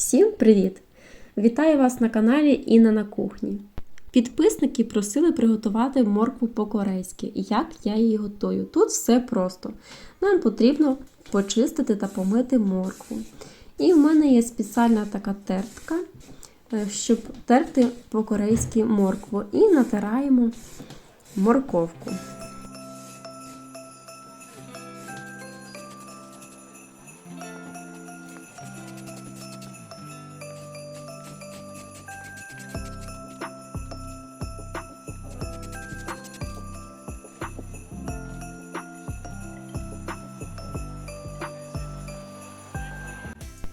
Всім привіт! Вітаю вас на каналі Інна на кухні. Підписники просили приготувати моркву по-корейськи. Як я її готую? Тут все просто. Нам потрібно почистити та помити моркву. І в мене є спеціальна така тертка, е, щоб терти по-корейськи моркву. І натираємо морковку.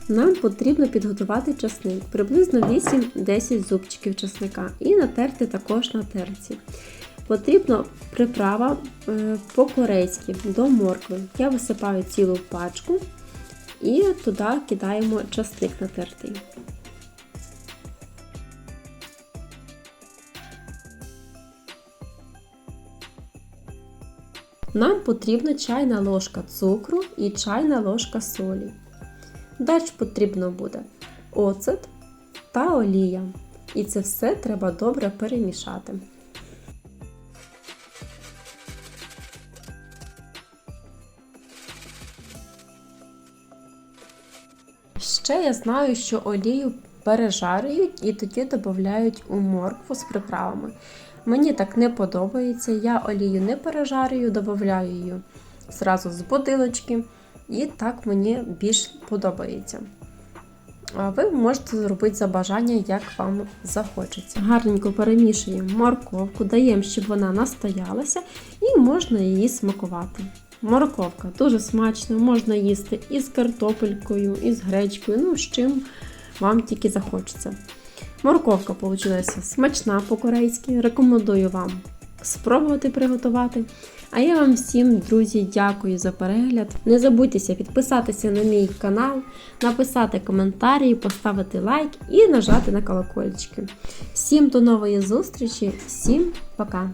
Нам потрібно підготувати часник, приблизно 8-10 зубчиків часника і натерти також на терці. Потрібно приправа е, по-корейськи до моркви. Я висипаю цілу пачку і туди кидаємо часник натертий. Нам потрібна чайна ложка цукру і чайна ложка солі. Далі потрібно буде оцет та олія. І це все треба добре перемішати. Ще я знаю, що олію пережарюють і тоді додають у моркву з приправами. Мені так не подобається. Я олію не пережарюю, додаю її зразу з бутилочки. І так мені більш подобається. А ви можете зробити за бажання, як вам захочеться. Гарненько перемішуємо морковку, даємо, щоб вона настоялася, і можна її смакувати. Морковка дуже смачна, можна їсти і з картопелькою, і з гречкою, ну з чим вам тільки захочеться. Морковка вийшла смачна по-корейськи. Рекомендую вам спробувати приготувати. А я вам всім, друзі, дякую за перегляд. Не забудьтеся підписатися на мій канал, написати коментарі, поставити лайк і нажати на колокольчики. Всім до нової зустрічі, всім пока!